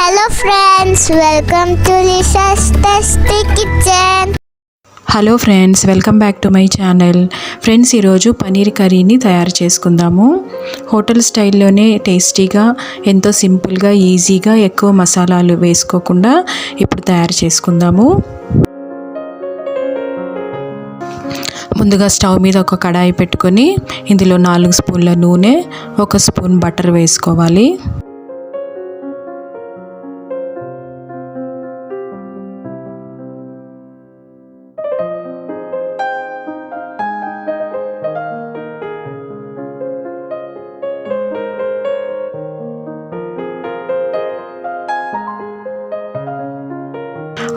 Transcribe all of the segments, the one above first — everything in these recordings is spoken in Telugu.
Hello friends welcome to Lisa's tasty kitchen hello friends welcome back to my channel friends ఈరోజు పనీర్ కర్రీని తయారు చేసుకుందాము. హోటల్ స్టైల్లోనే టేస్టీగా ఎంతో సింపుల్గా ఈజీగా ఎక్కువ మసాలాలు వేసుకోకుండా ఇప్పుడు తయారు చేసుకుందాము. ముందుగా స్టవ్ మీద ఒక కడాయి పెట్టుకొని ఇందులో నాలుగు స్పూన్ల నూనె ఒక స్పూన్ బటర్ వేసుకోవాలి.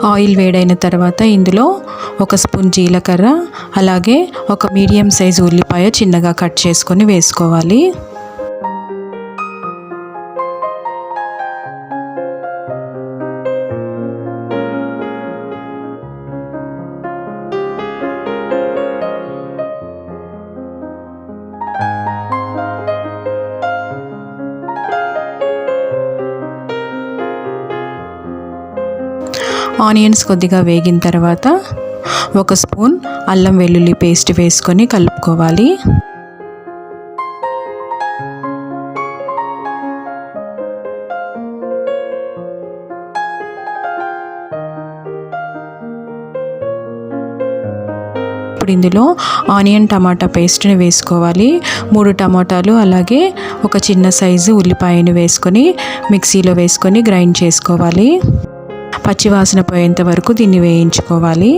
ఆయిల్ వేడైన తర్వాత ఇందులో ఒక స్పూన్ జీలకర్ర అలాగే ఒక మీడియం సైజు ఉల్లిపాయ చిన్నగా కట్ చేసుకొని వేసుకోవాలి. ఆనియన్స్ కొద్దిగా వేగిన తర్వాత ఒక స్పూన్ అల్లం వెల్లుల్లి పేస్ట్ వేసుకొని కలుపుకోవాలి. ఇప్పుడు ఇందులో ఆనియన్ టమాటా పేస్ట్ని వేసుకోవాలి. మూడు టమాటాలు అలాగే ఒక చిన్న సైజు ఉల్లిపాయను వేసుకొని మిక్సీలో వేసుకొని గ్రైండ్ చేసుకోవాలి. పచ్చివాసన పోయేంత వరకు దీన్ని వేయించుకోవాలి.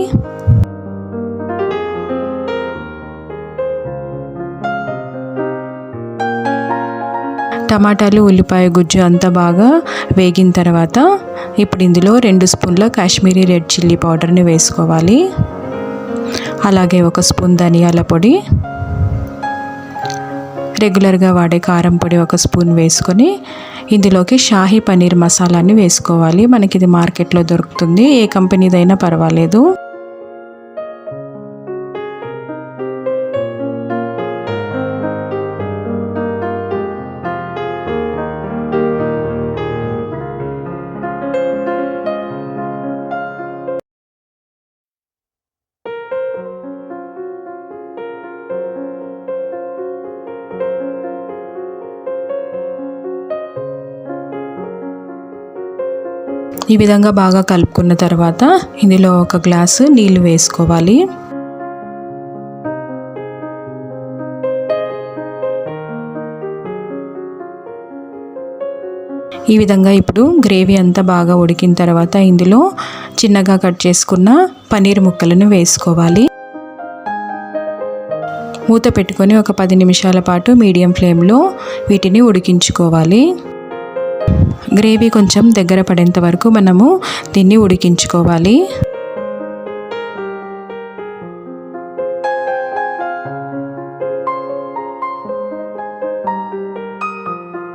టమాటాలు ఉల్లిపాయ గుజ్జు అంతా బాగా వేగిన తర్వాత ఇప్పుడు ఇందులో రెండు స్పూన్ల కాశ్మీరీ రెడ్ చిల్లీ పౌడర్ని వేసుకోవాలి. అలాగే ఒక స్పూన్ ధనియాల పొడి రెగ్యులర్గా వాడే కారం పొడి ఒక స్పూన్ వేసుకొని ఇందులోకి షాహీ పనీర్ మసాలాని వేసుకోవాలి. మనకి ఇది మార్కెట్లో దొరుకుతుంది. ఏ కంపెనీదైనా పర్వాలేదు. ఈ విధంగా బాగా కలుపుకున్న తర్వాత ఇందులో ఒక గ్లాసు నీళ్ళు వేసుకోవాలి. ఈ విధంగా ఇప్పుడు గ్రేవీ అంతా బాగా ఉడికిన తర్వాత ఇందులో చిన్నగా కట్ చేసుకున్న పన్నీర్ ముక్కలను వేసుకోవాలి. మూత పెట్టుకొని ఒక పది నిమిషాల పాటు మీడియం ఫ్లేమ్లో వీటిని ఉడికించుకోవాలి. గ్రేవీ కొంచెం దగ్గర పడేంత వరకు మనము దీన్ని ఉడికించుకోవాలి.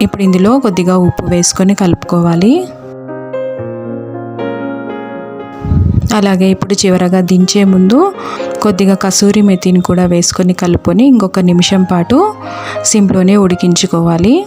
ఇప్పుడు ఇందులో కొద్దిగా ఉప్పు వేసుకొని కలుపుకోవాలి. అలాగే ఇప్పుడు చివరగా దించే ముందు కొద్దిగా కసూరి మెతిని కూడా వేసుకొని కలుపుకొని ఇంకొక నిమిషం పాటు సిమ్లోనే ఉడికించుకోవాలి.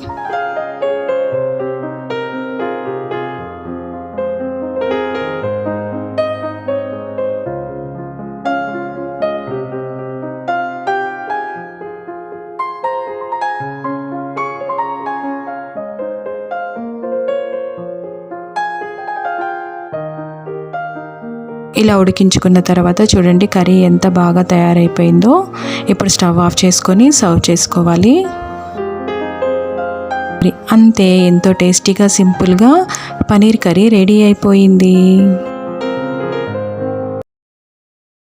ఇలా ఉడికించుకున్న తర్వాత చూడండి కర్రీ ఎంత బాగా తయారైపోయిందో. ఇప్పుడు స్టవ్ ఆఫ్ చేసుకొని సర్వ్ చేసుకోవాలి. అంతే ఎంతో టేస్టీగా సింపుల్గా పనీర్ కర్రీ రెడీ అయిపోయింది.